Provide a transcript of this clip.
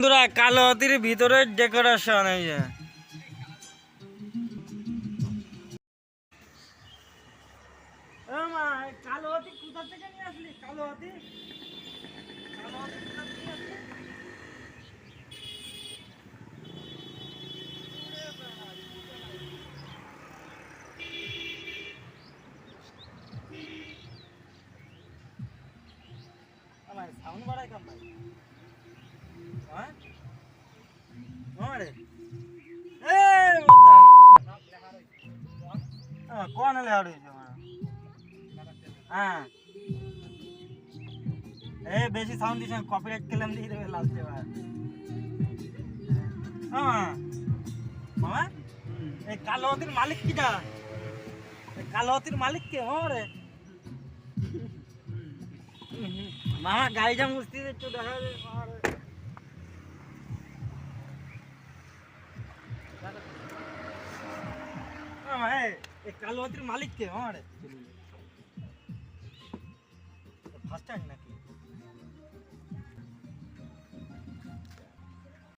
বন্ধুরা কালো হাতির ভিতরের ডেকোরেশন এই যে কালো হাতি কোথা থেকে নিয়ে আসলি কালো হাতি? ও ভাই, বাড়াই কম ভাই। হ্যাঁ? ওরে। এই মুদ্দা। হ্যাঁ, এই বেশি সাউন্ড দিস কপিরাইট ক্লেম দিয়ে দেবে লাস্টে বার। হ্যাঁ মামা এই কালো হাতির মালিক কিটা? এই কালো হাতির মালিক কে? ওরে মামা গাড়ি যা মুস্তি একটু দেখা যায় মামারে। মামা এই এই কালো হাতির মালিক কে আমার ফার্স্ট টাইম নাকি?